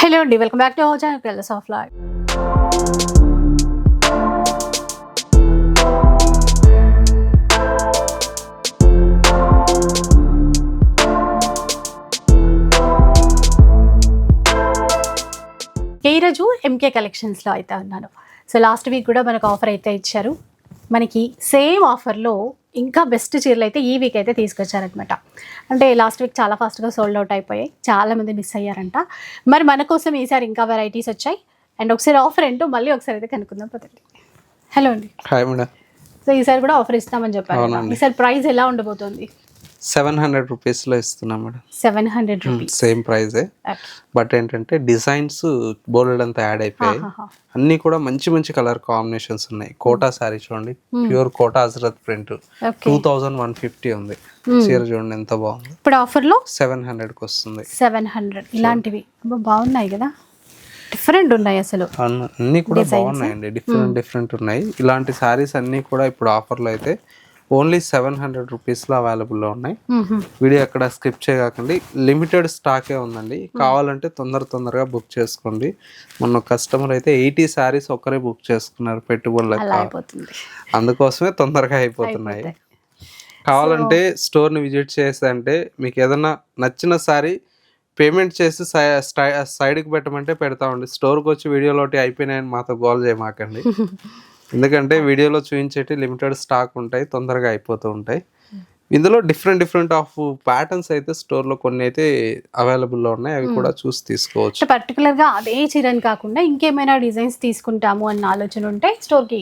Hello అండి welcome back to our channel colours of life ఈరోజు MK కలెక్షన్స్లో అయితే ఉన్నాను. సో లాస్ట్ వీక్ కూడా మనకు ఆఫర్ అయితే ఇచ్చారు. మనకి సేమ్ ఆఫర్లో ఇంకా బెస్ట్ చీరలు అయితే ఈ వీక్ అయితే తీసుకొచ్చారనమాట అంటే లాస్ట్ వీక్ చాలా ఫాస్ట్గా సోల్డ్ అవుట్ అయిపోయాయి. చాలా మంది మిస్ అయ్యారంట. మరి మన కోసం ఈసారి ఇంకా వెరైటీస్ వచ్చాయి. అండ్ ఒకసారి ఆఫర్ ఏంటో మళ్ళీ ఒకసారి అయితే కనుక్కుందాం పదండి. హలో అండి. హాయ్ మేడం సో ఈసారి కూడా ఆఫర్ ఇస్తామని చెప్పారు. ఈసారి ప్రైస్ ఎలా ఉండబోతోంది? సెవెన్ హండ్రెడ్ రూపీస్లో ఇస్తున్నాం madam. Seven hundred rupees. Same ప్రైజే. బట్ ఏంటంటే డిజైన్స్ బోల్డ్ అంతా యాడ్ అయిపోయాయి. అన్నీ కూడా మంచి మంచి కలర్ కాంబినేషన్స్ ఉన్నాయి. కోటా శారీ చూడండి. Pure Kota Hazrat print. Two thousand one fifty ఉంది. చీర చూడండి ఎంత బాగుంది. ఇప్పుడు ఆఫర్లో? సెవెన్ హండ్రెడ్కి వస్తుంది సెవెన్ హండ్రెడ్. ఇలాంటివి. బాగున్నాయి కదా. డిఫరెంట్ ఉన్నాయి అసలు. అన్ని- అన్నీ కూడా బాగున్నాయండి. డిఫరెంట్ డిఫరెంట్ ఉన్నాయి. ఇలాంటి శారీస్ అన్నీ కూడా ఇప్పుడు ఆఫర్లో అయితే ఓన్లీ సెవెన్ హండ్రెడ్ రూపీస్లో అవైలబుల్లో ఉన్నాయి. వీడియో ఎక్కడ స్కిప్ చేయకండి లిమిటెడ్ స్టాకే ఉందండి. కావాలంటే తొందర తొందరగా బుక్ చేసుకోండి. మొన్న కస్టమర్ అయితే ఎయిటీ శారీస్ ఒక్కరే బుక్ చేసుకున్నారు పెట్టుబడులకు అందుకోసమే తొందరగా అయిపోతున్నాయి. కావాలంటే స్టోర్ని విజిట్ చేస్తే అంటే మీకు ఏదన్నా నచ్చిన శారీ పేమెంట్ చేసి సైడ్కి పెట్టమంటే పెడతామండి. స్టోర్కి వచ్చి వీడియోలోటి అయిపోయినాయని మాతో గోల్ చేయమాకండి. ఎందుకంటే వీడియోలో చూపించేటి లిమిటెడ్ స్టాక్ ఉంటాయి తొందరగా అయిపోతూ ఉంటాయి. ఇందులో డిఫరెంట్ డిఫరెంట్ ఆఫ్ ప్యాటర్న్స్ అయితే స్టోర్లో కొన్ని అయితే అవైలబుల్లో ఉన్నాయి అవి కూడా చూసి తీసుకోవచ్చు. పర్టికులర్గా అదే చీరని కాకుండా ఇంకేమైనా డిజైన్స్ తీసుకుంటాము అన్న ఆలోచన ఉంటే స్టోర్కి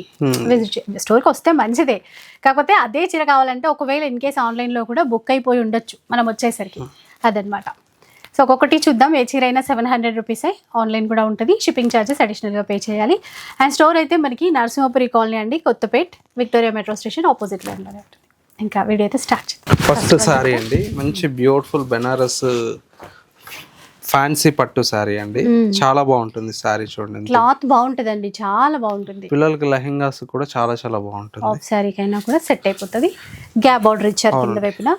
విజిట్ స్టోర్కి వస్తే మంచిదే. కాకపోతే అదే చీర కావాలంటే ఒకవేళ ఇన్ కేస్ ఆన్లైన్లో కూడా బుక్ అయిపోయి ఉండొచ్చు మనం వచ్చేసరికి. అదనమాట సో ఒక్కొక్కటి చూద్దాం. ఏ చీర అయినా సెవెన్ హండ్రెడ్ రూపీసే ఆన్లైన్ కూడా ఉంటుంది. షిప్పింగ్ ఛార్జెస్ అడిషనల్గా పే చేయాలి. అండ్ స్టోర్ అయితే మనకి నరసింహపురి కాలనీ అండి కొత్తపేట్ విక్టోరియా మెట్రో స్టేషన్ ఆపోజిట్లో ఉంటుంది. ఇంకా వీడియో అయితే స్టార్ట్ ఫస్ట్ సారీ అండి మంచి బ్యూటిఫుల్ బెనారస్ ఫ్యాన్సీ పట్టు సారీ అండి. చాలా బాగుంటుంది సారీ చూడండి క్లాత్ బాగుంటుందండి చాలా బాగుంటుంది. పిల్లలకి లెహెంగాస్ కూడా చాలా చాలా బాగుంటుంది. ఆఫ్ శారీకైనా కూడా సెట్ అయిపోతుంది. గ్యాప్ బార్డర్ ఇచ్చారు కింద వైపున.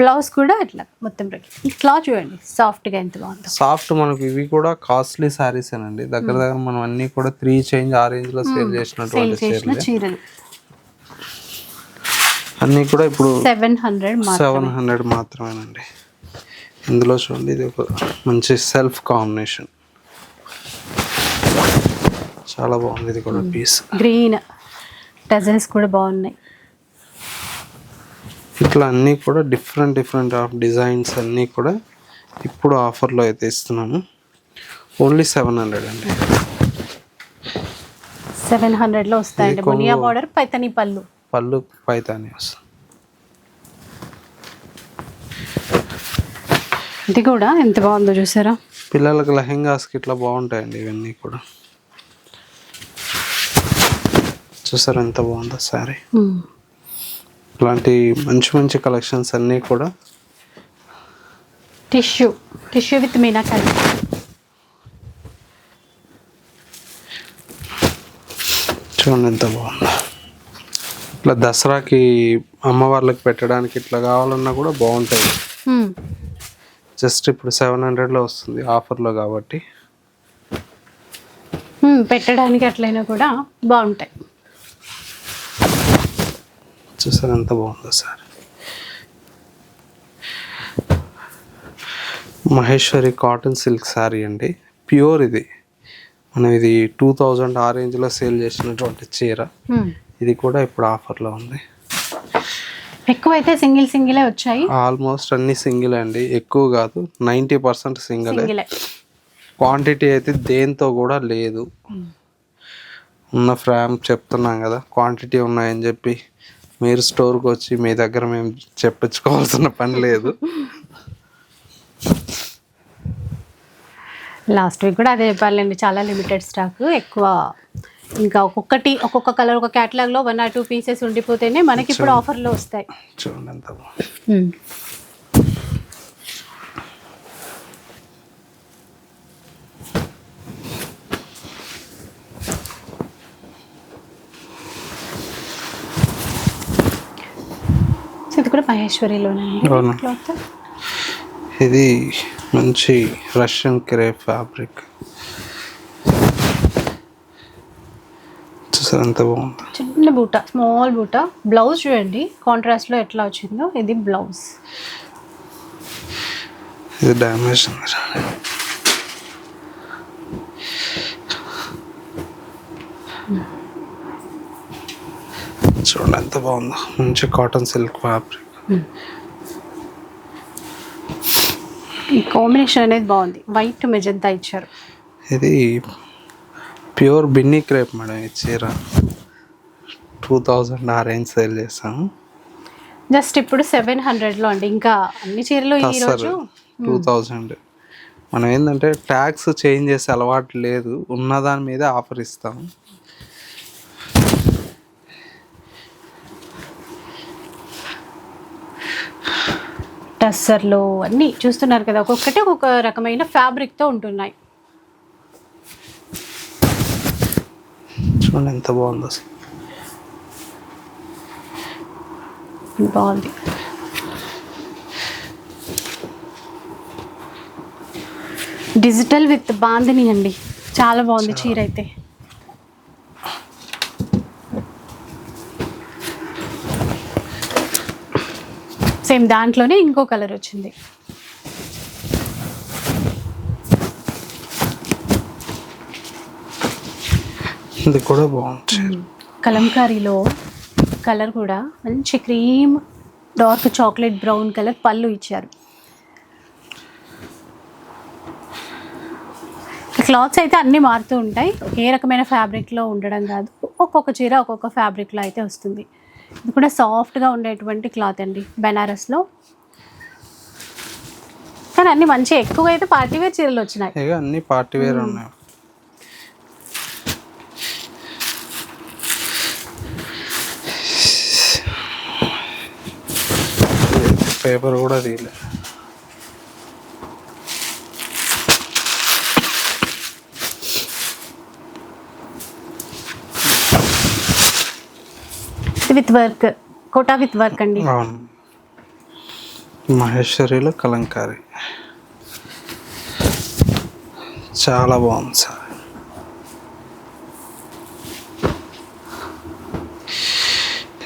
బ్లౌజ్ కూడా ఇట్లా మొత్తం ఈ క్లాత్ చూడండి సాఫ్ట్గా ఎంత బాగుందో. సాఫ్ట్ మనకి ఇవి కూడా కాస్ట్లీ సారీస్ అండి దగ్గర దగ్గర మనం అన్ని కూడా త్రీ చేంజ్ ఆ రేంజ్లో సేల్ సేల్ చేసినటువంటి చేసిన చీరలే. అన్ని కూడా ఇప్పుడు సెవెన్ హండ్రెడ్ సెవెన్ హండ్రెడ్ మాత్రమేనండి. ఇందులో చూడండి ఇది ఒక మంచి సెల్ఫ్ కాంబినేషన్ చాలా బాగుంది ఇది కూడా పీస్ గ్రీన్ టజల్స్ కూడా బాగున్నాయి. ఇట్లా అన్నీ కూడా డిఫరెంట్ డిఫరెంట్ ఆఫ్ డిజైన్స్ అన్నీ కూడా ఇప్పుడు ఆఫర్లో అయితే ఇస్తున్నాము. ఓన్లీ సెవెన్ హండ్రెడ్ అండి. సెవెన్ హండ్రెడ్లో వస్తాయండి. మునియా బార్డర్ పైతని పళ్ళు. పళ్ళు పైతాని వస్తుంది. ఇది కూడా ఎంత బాగుందో చూసారా? పిల్లలకు లెహెంగాస్కి ఇట్లా బాగుంటాయండి ఇవన్నీ కూడా. చూసారు ఎంత బాగుందో సారీ. ఇలాంటి మంచి మంచి కలెక్షన్స్ అన్నీ కూడా టిష్యూ టిష్యూ విత్ మీనాకారి చూడండి ఎంత బాగుందో ఇట్లా దసరాకి అమ్మవార్లకు పెట్టడానికి ఇట్లా కావాలన్నా కూడా బాగుంటాయి మ్మ్. జస్ట్ ఇప్పుడు సెవెన్ హండ్రెడ్లో వస్తుంది ఆఫర్లో కాబట్టి. పెట్టడానికి అట్లయినా కూడా బాగుంటాయి చూసారు? ఎంత బాగుందో sir. Maheshwari cotton silk sari అండి. ప్యూర్ ఇది. మనం ఇది టూ థౌజండ్ ఆ రేంజ్లో సేల్ చేసినటువంటి చీర. ఇది కూడా ఇప్పుడు ఆఫర్లో ఉంది. ఎక్కువైతే సింగిల్ సింగిలే వచ్చాయి. ఆల్మోస్ట్ అన్ని సింగిల్ అండి. ఎక్కువ కాదు నైంటీ పర్సెంట్ సింగిలే. క్వాంటిటీ అయితే దేంతో కూడా లేదు. ఉన్న ఫ్రామ్ చెప్తున్నాం కదా క్వాంటిటీ ఉన్నాయని చెప్పి. మీరు స్టోర్కి వచ్చి మీ దగ్గర మేము చెప్పించుకోవాల్సిన పని లేదు. లాస్ట్ వీక్ కూడా అదే చెప్పాలండి చాలా లిమిటెడ్ స్టాక్ ఎక్కువ ఇంకా ఒక్కొక్కటి ఒక్కొక్క కలర్ ఒక క్యాటలాగ్లో వన్ ఆర్ టూ పీసెస్ ఉండిపోతేనే మనకి ఇప్పుడు ఆఫర్లో వస్తాయి. చూడండి ఎంత బాగుంది సో ఇది కూడా మహేశ్వరిలోనే అవును. క్లాత్ ఇది మంచి రష్యన్ క్రేప్ ఫ్యాబ్రిక్. చూసారు ఎంత బాగుంది? చిన్న బూట స్మాల్ బూట. బ్లౌజ్ చూడండి కాంట్రాస్ట్లో ఎట్లా వచ్చిందో. ఇది బ్లౌజ్. ఇది డ్యామేజ్ ఉంది చూడండి ఎంత బాగుందో. మంచి కాటన్ సిల్క్ ఫ్యాబ్రిక్ ఈ కాంబినేషన్ అనేది బాగుంది. వైట్ మెజంతా ఇచ్చారు. ఇది ప్యూర్ బిన్నీ క్రేప్ మేడం ఈ చీర. టూ థౌజండ్ ఆ రేంజ్ సేల్ చేసాము జస్ట్ ఇప్పుడు సెవెన్ హండ్రెడ్లో అండి. ఇంకా అన్ని చీరలు ఈ రోజు? టూ థౌజండ్ మనం ఏంటంటే ట్యాక్స్ చేంజ్ చేసే అలవాటు లేదు. ఉన్న దాని మీద ఆఫర్ ఇస్తాము టస్సర్లు అన్ని చూస్తున్నారు కదా. ఒక్కొక్కటి ఒక్కొక్క రకమైన ఫ్యాబ్రిక్తో ఉంటున్నాయి. చూడండి ఎంత బాగుందో బాగుంది. డిజిటల్ విత్ బాందిని అండి. చాలా బాగుంది చీర అయితే. సేమ్ దాంట్లోనే ఇంకో కలర్ వచ్చింది. ఇది కూడా చీర కలంకారీలో కలర్ కూడా మంచి cream dark chocolate brown colour పళ్ళు ఇచ్చారు. క్లాత్స్ అయితే అన్నీ మారుతూ ఉంటాయి. ఏ రకమైన ఫ్యాబ్రిక్లో ఉండడం కాదు. ఒక్కొక్క చీర ఒక్కొక్క ఫ్యాబ్రిక్లో అయితే వస్తుంది. ఇది కూడా సాఫ్ట్గా ఉండేటువంటి క్లాత్ అండి బెనారస్లో. కానీ అన్ని మంచి ఎక్కువగా అయితే పార్టీ వేర్ చీరలు వచ్చినాయి. అన్ని పార్టీ వేర్ ఉన్నాయి. పేపర్ కూడా తీయలే. With work Kota with work అండి. అవును. మహేశ్వరిలో కలంకారీ. చాలా బాగుంది సార్.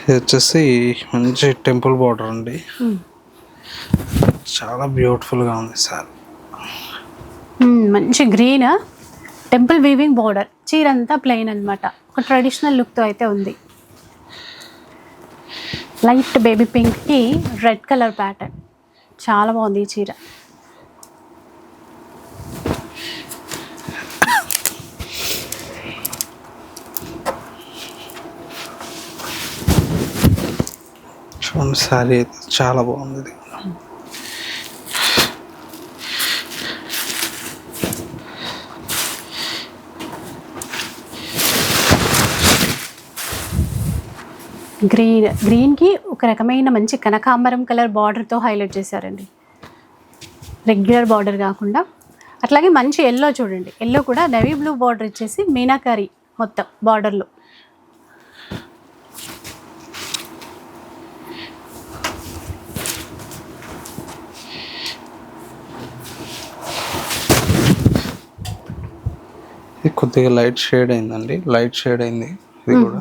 ఇది వచ్చేసి మంచి టెంపుల్ బార్డర్ అండి. చాలా బ్యూటిఫుల్గా ఉంది సార్. మంచి గ్రీన్ టెంపుల్ వీవింగ్ బార్డర్. చీర అంతా ప్లెయిన్ అనమాట ఒక ట్రెడిషనల్ లుక్తో అయితే ఉంది. లైట్ బేబీ పింక్కి రెడ్ కలర్ ప్యాటర్న్. చాలా బాగుంది ఈ చీర. చూడండి సారీ అయితే చాలా బాగుంది గ్రీన్ గ్రీన్కి ఒక రకమైన మంచి కనకాంబరం కలర్ బార్డర్తో హైలైట్ చేశారండి. రెగ్యులర్ బార్డర్ కాకుండా అట్లాగే మంచి ఎల్లో చూడండి. ఎల్లో కూడా నెవీ బ్లూ బార్డర్ ఇచ్చేసి మీనాకారి మొత్తం బార్డర్లో కొద్దిగా లైట్ షేడ్ అయిందండి. లైట్ షేడ్ అయింది. ఇది కూడా.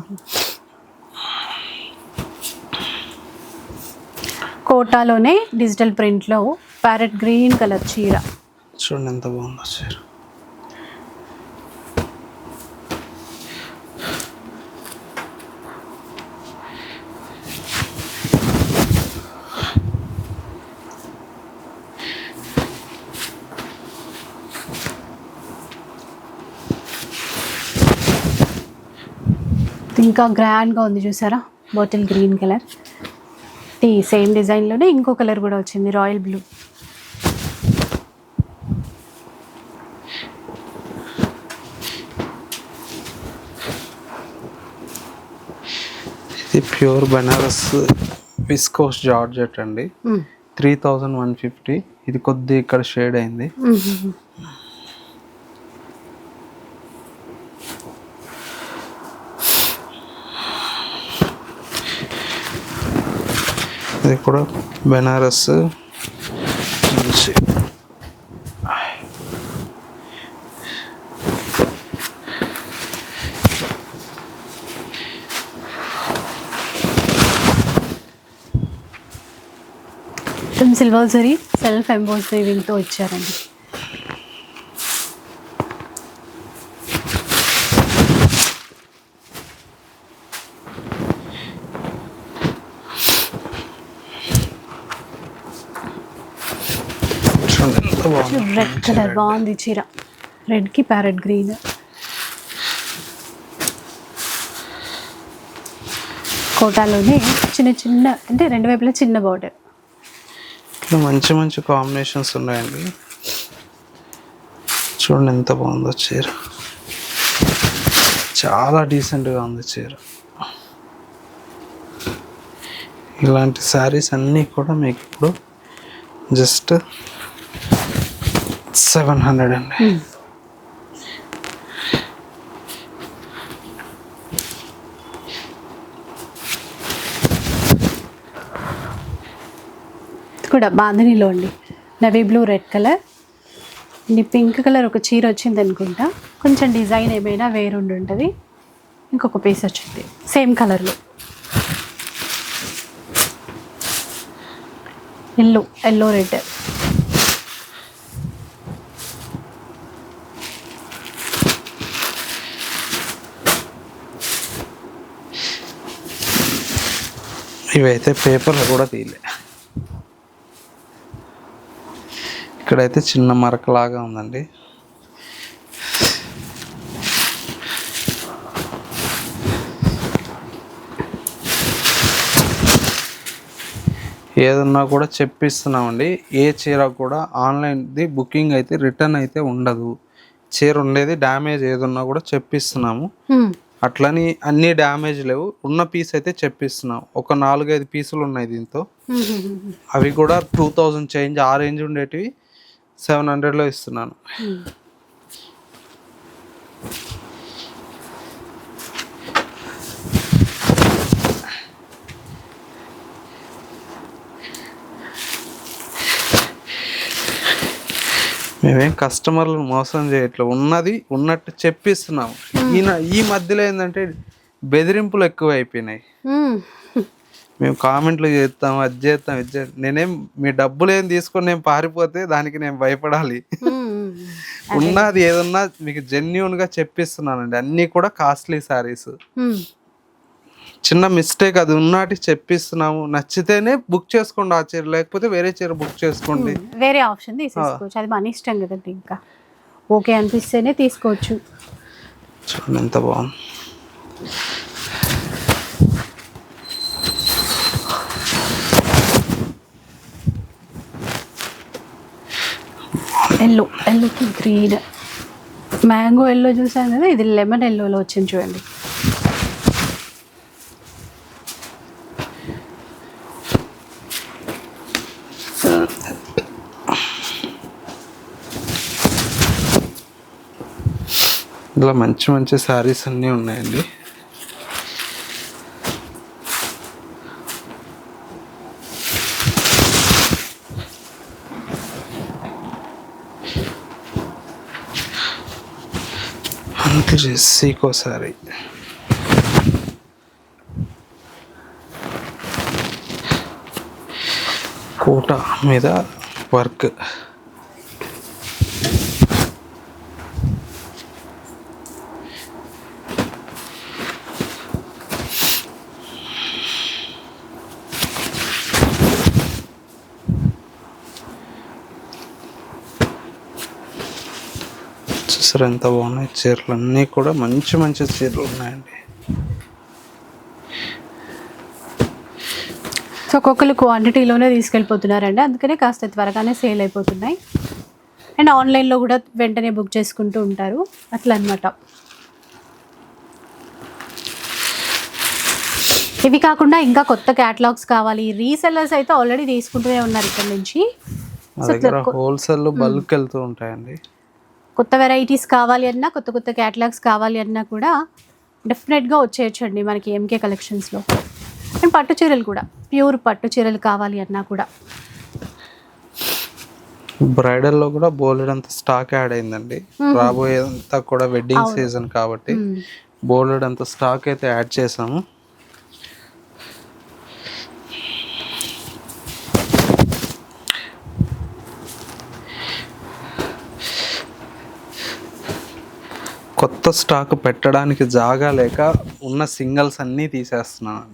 కోటాలోనే డిజిటల్ ప్రింట్లో ప్యారెట్ గ్రీన్ కలర్ చీర. చూడండి ఎంత బాగుందో చీర. ఇంకా గ్రాండ్గా ఉంది చూసారా? బాటిల్ గ్రీన్ కలర్ ఈ సేమ్ డిజైన్లోనే ఇంకో కలర్ కూడా వచ్చింది రాయల్ బ్లూ. ఇది ప్యూర్ బనారస్ విస్కోస్ జార్జెట్ అండి. Three thousand one fifty. ఇది కొద్ది ఇక్కడ షేడ్ అయింది. ఇది కూడా బెనారస్. నుంచి సిల్వర్ సెల్ఫ్ ఎంబోస్తో ఇచ్చారండి రెడ్ కలర్ బాగుంది చీర. రెడ్కి ప్యారెట్ గ్రీన్ కోటాలోనే చిన్న చిన్న అంటే రెండు వైపులా చిన్న బార్డర్ మంచి మంచి కాంబినేషన్స్ ఉన్నాయండి. చూడండి ఎంత బాగుందో చీర. చాలా డీసెంట్గా ఉంది చీర. ఇలాంటి శారీస్ అన్నీ కూడా మీకు ఇప్పుడు జస్ట్ సెవెన్ హండ్రెడ్ అండి. కూడా బాంధనీలో అండి. నవీ బ్లూ రెడ్ కలర్ ఇది పింక్ కలర్ ఒక చీర వచ్చింది అనుకుంటా. కొంచెం డిజైన్ ఏమైనా వేరుండి ఉంటుంది. ఇంకొక పీస్ వచ్చింది. సేమ్ కలర్లో ఎల్లో ఎల్లో రెడ్ ఇవైతే పేపర్లు కూడా తీయలే. ఇక్కడైతే చిన్న మరకలాగా ఉందండి. ఏదన్నా కూడా చెప్పిస్తున్నామండి. ఏ చీర కూడా ఆన్లైన్ది బుకింగ్ అయితే రిటర్న్ అయితే ఉండదు. చీర ఉండేది డ్యామేజ్ ఏదన్నా కూడా చెప్పిస్తున్నాము. అట్లని అన్ని డ్యామేజ్ లేవు. ఉన్న పీస్ అయితే చెప్పిస్తున్నాం. ఒక నాలుగైదు పీసులు ఉన్నాయి దీంతో. అవి కూడా టూ థౌజండ్ చేంజ్ ఆ రేంజ్ ఉండేటివి సెవెన్ హండ్రెడ్లో ఇస్తున్నాను. మేమేం కస్టమర్లను మోసం చేయట్లేదు ఉన్నది ఉన్నట్టు చెప్పిస్తున్నాము. ఈయన ఈ మధ్యలో ఏంటంటే బెదిరింపులు ఎక్కువ అయిపోయినాయి మేము కామెంట్లు చేస్తాం అది చేస్తాం ఇది చేస్తాం. నేనేం మీ డబ్బులు ఏం తీసుకొని నేను పారిపోతే దానికి నేను భయపడాలి. ఉన్నది ఏదన్నా మీకు జెన్యున్గా చెప్పిస్తున్నానండి. అన్నీ కూడా కాస్ట్లీ శారీస్ చిన్న మిస్టేక్ అది ఉన్నటి చెప్పిస్తున్నాము. నచ్చితేనే బుక్ చేసుకోండి ఆ చీర లేకపోతే వేరే చీర బుక్ చేసుకోండి. వేరే ఆప్షన్ తీసేసుకోవచ్చు. అది మన ఇష్టం కదండి ఇంకా. ఓకే అనిపిస్తేనే తీసుకోవచ్చు. చూడండి ఎంత బాగుంది. ఎల్లో ఎల్లోకి గ్రీన్ మ్యాంగో ఎల్లో చూసాను కదా ఇది లెమన్ ఎల్లోలో వచ్చింది చూడండి. ఇలా మంచి మంచి శారీస్ అన్నీ ఉన్నాయండి. అంతే సీకో కోట మీద వర్క్. చూసారు ఎంత బాగున్నాయి చీరలు అన్నీ కూడా మంచి మంచి చీరలు ఉన్నాయండి. సో ఒక్కొక్కరు క్వాంటిటీలోనే తీసుకెళ్ళిపోతున్నారండి. అందుకనే కాస్త త్వరగానే సేల్ అయిపోతున్నాయి. అండ్ ఆన్లైన్లో కూడా వెంటనే బుక్ చేసుకుంటూ ఉంటారు. అట్లా అనమాట ఇవి కాకుండా ఇంకా కొత్త క్యాటలాగ్స్ కావాలి. రీసెల్లర్స్ అయితే ఆల్రెడీ తీసుకుంటూనే ఉన్నారు ఇక్కడ నుంచి. హోల్సేల్ బల్క్ వెళ్తూ ఉంటాయండి. కొత్త వెరైటీస్ కావాలి అన్నా కొత్త కొత్త క్యాటలాగ్స్ కావాలి అన్నా కూడా డెఫినెట్గా వచ్చేయచ్చండి మనకి ఎంకే కలెక్షన్స్లో అండ్ పట్టు చీరలు కూడా ప్యూర్ పట్టు చీరలు కావాలి అన్నా కూడా. బ్రైడల్లో కూడా బోలెడంత స్టాక్ యాడ్ అయిందండి. రాబోయేదంతా కూడా వెడ్డింగ్ సీజన్ కాబట్టి బోలెడంత స్టాక్ అయితే యాడ్ చేసాము. కొత్త స్టాక్ పెట్టడానికి జాగా లేక ఉన్న సింగల్స్ అన్నీ తీసేస్తున్నాను.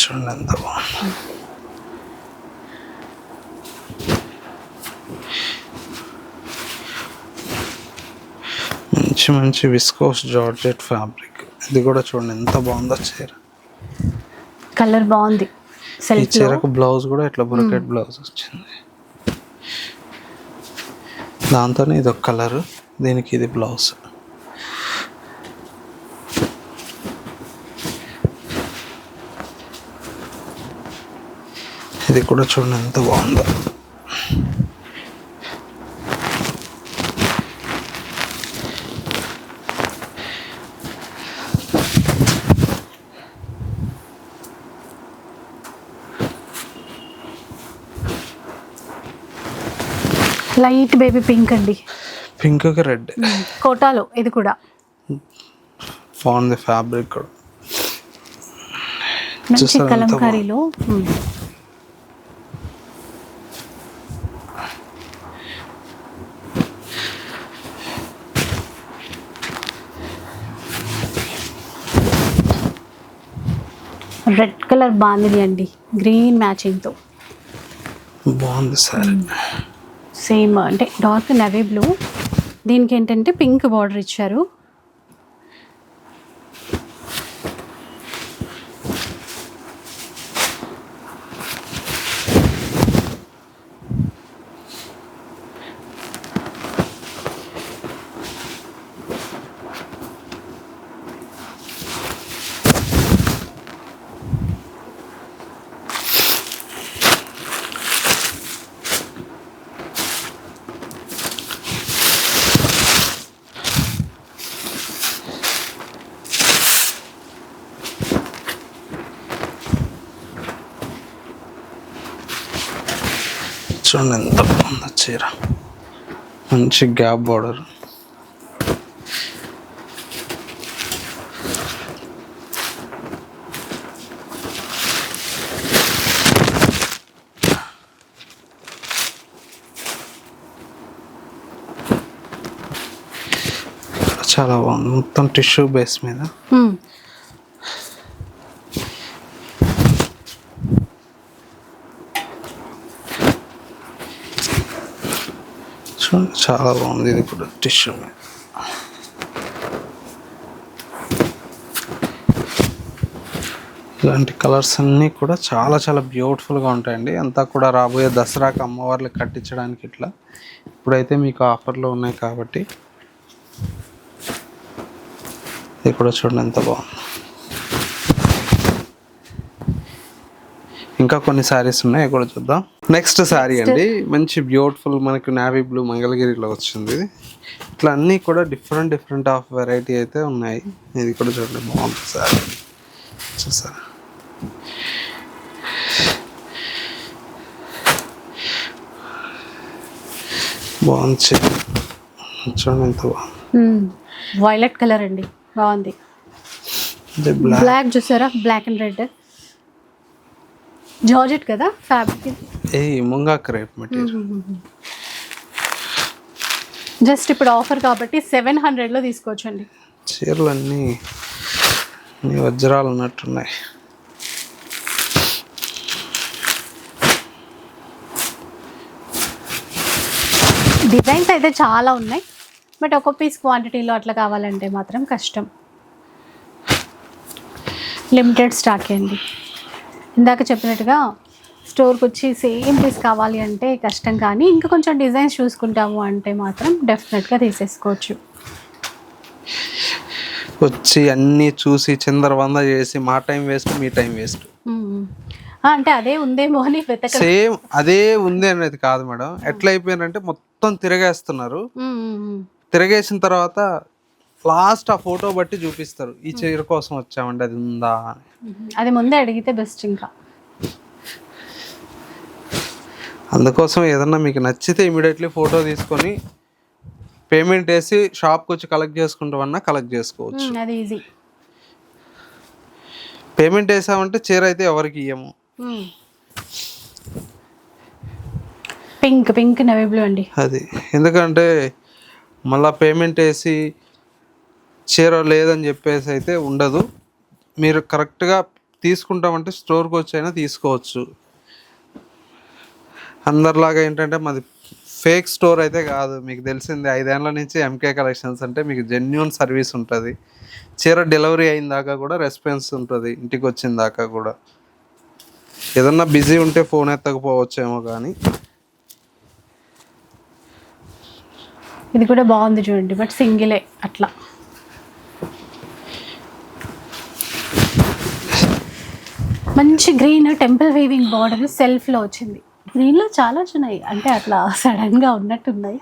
చూడండి ఎంత బాగుంది. మంచి మంచి విస్కోస్ జార్జెట్ ఫ్యాబ్రిక్ ఇది కూడా చూడండి ఎంత బాగుందో చీర. కలర్ బాగుంది. ఈ చీరకు బ్లౌజ్ కూడా ఇట్లా బ్రొకెట్ బ్లౌజ్ వచ్చింది. దాంతోనే ఇది ఒక కలర్ దీనికి ఇది బ్లౌజ్ ఇది కూడా చూడండి ఎంత బాగుందో. లైట్ బేబీ పింక్ అండి. పింక్కి రెడ్. కోటాలో ఇది కూడా. బాగుంది ఫ్యాబ్రిక్ కూడా. మంచి కలంకారీలో. రెడ్ కలర్ బాగుంది అండి. గ్రీన్ మ్యాచింగ్తో. బాగుంది సారీ. సేమ్ అంటే డార్క్ నవీ బ్లూ. దీనికి ఏంటంటే పింక్ బార్డర్ ఇచ్చారు. చూడండి ఎంత బాగుందో చీర. మంచి గ్యాప్ బార్డర్. చాలా బాగుంది. మొత్తం టిష్యూ బేస్ మీద మ్మ్. చూడండి చాలా బాగుంది ఇది కూడా టిష్యూ ఇలాంటి కలర్స్ అన్నీ కూడా చాలా చాలా బ్యూటిఫుల్గా ఉంటాయండి. అంతా కూడా రాబోయే దసరాకి అమ్మవార్లు కట్టించడానికి ఇట్లా. ఇప్పుడైతే మీకు ఆఫర్లో ఉన్నాయి కాబట్టి. ఇది కూడా చూడండి ఎంత బాగుంది. ఇంకా కొన్ని శారీస్ ఉన్నాయి కూడా చూద్దాం. నెక్స్ట్ శారీ అండి. మంచి బ్యూటిఫుల్ మనకు నావీ బ్లూ మంగళగిరిలో వచ్చింది. ఇట్లా అన్నీ కూడా డిఫరెంట్ డిఫరెంట్ ఆఫ్ వెరైటీ అయితే ఉన్నాయి. ఇది కూడా చూడండి బాగుంది శారీ చూసారా? బాగుంది. చూడండి ఎంత బాగుంది. వైలెట్ కలర్ అండి. బాగుంది. బ్లాక్ చూసారా? బ్లాక్ అండ్ రెడ్ జార్జెట్ కదా? ఫ్యాబ్రిక్ ఏ ముంగాక రేప్ మెటీరియల్ జస్ట్ ఇప్పుడు ఆఫర్ కాబట్టి సెవెన్ హండ్రెడ్లో తీసుకోవచ్చండి. చీరలు అన్నీ అన్ని వజ్రాలు ఉన్నట్టున్నాయి. డిజైన్స్ అయితే చాలా ఉన్నాయి. బట్ ఒక పీస్ క్వాంటిటీలో అట్లా కావాలంటే మాత్రం కష్టం. లిమిటెడ్ స్టాక్ అండి. ఇందాక చెప్పినట్టుగా స్టోర్కి వచ్చి సేమ్ పీస్ కావాలి అంటే కష్టం కానీ ఇంకా కొంచెం డిజైన్స్ చూసుకుంటాము అంటే మాత్రం డెఫినెట్గా తీసేసుకోవచ్చు. వచ్చి అన్నీ చూసి చిందరవంద చేసి మా టైం వేస్ట్ మీ టైం వేస్ట్. అంటే అదే ఉందేమో అని సేమ్ అదే ఉంది అనేది కాదు మేడం. ఎట్లా అయిపోయిందంటే మొత్తం తిరగేస్తున్నారు. తిరగేసిన తర్వాత లాస్ట్ ఆ ఫోటో బట్టి చూపిస్తారు. ఈ చీర కోసం వచ్చామండి అది ఉందా. అది ముందే అడిగితే బెస్ట్ ఇంకా. అందుకోసం ఏదన్నా మీకు నచ్చితే ఇమీడియట్లీ ఫోటో తీసుకొని పేమెంట్ వేసి షాప్కి వచ్చి కలెక్ట్ చేసుకుంటామన్నా కలెక్ట్ చేసుకోవచ్చు. అది ఈజీ పేమెంట్ వేసామంటే చీర అయితే ఎవరికి ఇయ్యము. పింక్ పింక్ నవీ బ్లూ అండి. అది. ఎందుకంటే మళ్ళా పేమెంట్ వేసి చీర లేదని చెప్పేసి అయితే ఉండదు. మీరు కరెక్ట్గా తీసుకుంటామంటే స్టోర్కి వచ్చైనా తీసుకోవచ్చు. అందరిలాగా ఏంటంటే మాది ఫేక్ స్టోర్ అయితే కాదు. మీకు తెలిసింది ఐదేళ్ళ నుంచి ఎంకే కలెక్షన్స్ అంటే మీకు జెన్యున్ సర్వీస్ ఉంటుంది. చీర డెలివరీ అయిన దాకా కూడా రెస్పాన్స్ ఉంటుంది. ఇంటికి వచ్చిన దాకా కూడా. ఏదన్నా బిజీ ఉంటే ఫోన్ ఎత్తకపోవచ్చేమో కానీ. ఇది కూడా బాగుంది చూడండి. బట్ సింగిలే అట్లా. మంచి గ్రీన్ టెంపుల్ వీవింగ్ బార్డర్ సెల్ఫ్లో వచ్చింది. గ్రీన్లో చాలా వచ్చినాయి అంటే అట్లా సడన్గా ఉన్నట్టున్నాయి.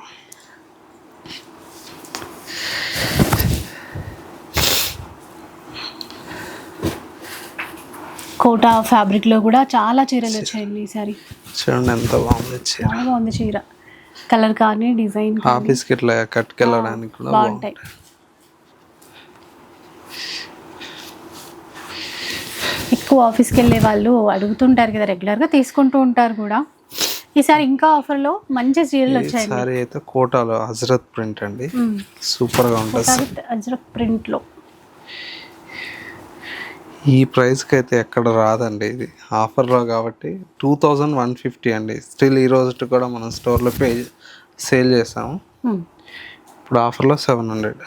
కోటా ఫ్యాబ్రిక్లో కూడా చాలా చీరలు వచ్చాయండి ఈసారి చూడండి ఎంత బాగుంది చీర. చాలా బాగుంది చీర. కలర్ కానీ డిజైన్ కానీ ఆఫీస్కి ఇట్లా కట్టుకెళ్ళడానికి కూడా బాగుంటాయి. ఎక్కువ ఆఫీస్కి వెళ్ళే వాళ్ళు అడుగుతుంటారు కదా రెగ్యులర్గా తీసుకుంటూ ఉంటారు కూడా. ఈసారి ఇంకా ఆఫర్లో మంచి చీరలు వచ్చాయండి. సారీ అయితే కోటాలో హజరత్ ప్రింట్ అండి. సూపర్గా ఉంటుంది అజ్రక్ ప్రింట్లో. ఈ ప్రైస్కి అయితే ఎక్కడ రాదండి ఇది. ఆఫర్లో కాబట్టి టూ థౌజండ్ వన్ ఫిఫ్టీ అండి. స్టిల్ ఈ రోజు కూడా మనం స్టోర్లో పే సేల్ చేసాము. ఇప్పుడు ఆఫర్లో సెవెన్ హండ్రెడ్.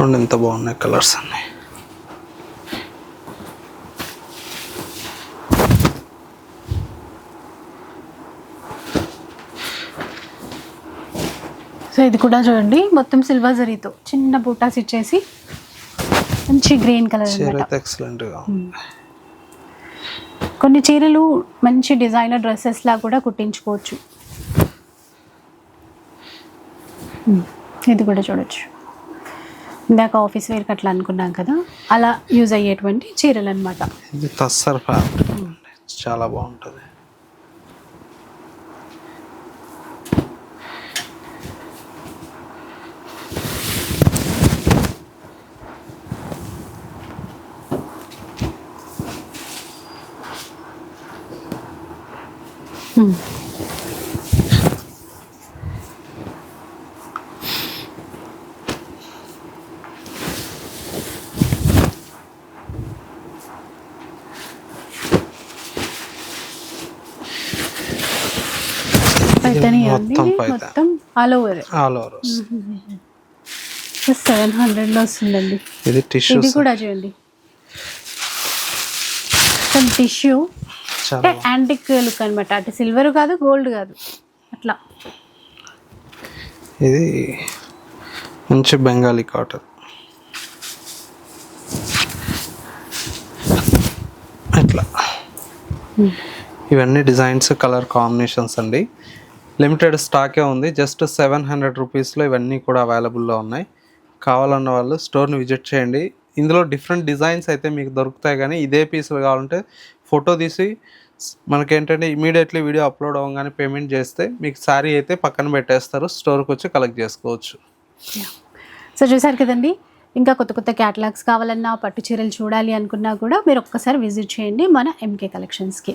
చూడండి ఎంత బాగున్నాయి కలర్స్ అన్నీ. సో ఇది కూడా చూడండి మొత్తం సిల్వర్ జరీతో చిన్న బూటాస్ ఇచ్చేసి మంచి గ్రీన్ కలర్ ఎక్సలెంట్గా కొన్ని చీరలు మంచి డిజైనర్ డ్రెస్సెస్ లా కూడా కుట్టించుకోవచ్చు. ఇది కూడా చూడొచ్చు. ఇందాక ఆఫీస్ వేర్కి అట్లా అనుకున్నాం కదా అలా యూజ్ అయ్యేటువంటి చీరలు అనమాట ఇది తస్సర్ ఫ్యాబ్రిక్ అండి. చాలా బాగుంటుంది. పైతని పైతాని. మొత్తం all over all over seven వస్తుందండి. ఇది టిష్యూ ఇది కూడా చూడండి. టిష్యూ అంటే యాంటిక్ లుక్ అనమాట అటు సిల్వర్ కాదు గోల్డ్ కాదు. అట్లా. ఇది మంచి బెంగాలీ కాటన్ ఇట్లా ఇవన్నీ డిజైన్స్ కలర్ కాంబినేషన్స్ అండి. లిమిటెడ్ స్టాకే ఉంది. జస్ట్ సెవెన్ హండ్రెడ్ రూపీస్లో ఇవన్నీ కూడా అవైలబుల్లో ఉన్నాయి. కావాలన్న వాళ్ళు స్టోర్ని విజిట్ చేయండి. ఇందులో డిఫరెంట్ డిజైన్స్ అయితే మీకు దొరుకుతాయి కానీ ఇదే పీసులు కావాలంటే ఫోటో తీసి మనకేంటంటే ఇమీడియట్లీ వీడియో అప్లోడ్ అవ్వగానే పేమెంట్ చేస్తే మీకు శారీ అయితే పక్కన పెట్టేస్తారు. స్టోర్కి వచ్చి కలెక్ట్ చేసుకోవచ్చు. సో చూసారు కదండి? ఇంకా కొత్త కొత్త క్యాటలాగ్స్ కావాలన్నా పట్టు చీరలు చూడాలి అనుకున్నా కూడా మీరు ఒక్కసారి విజిట్ చేయండి మన ఎంకే కలెక్షన్స్కి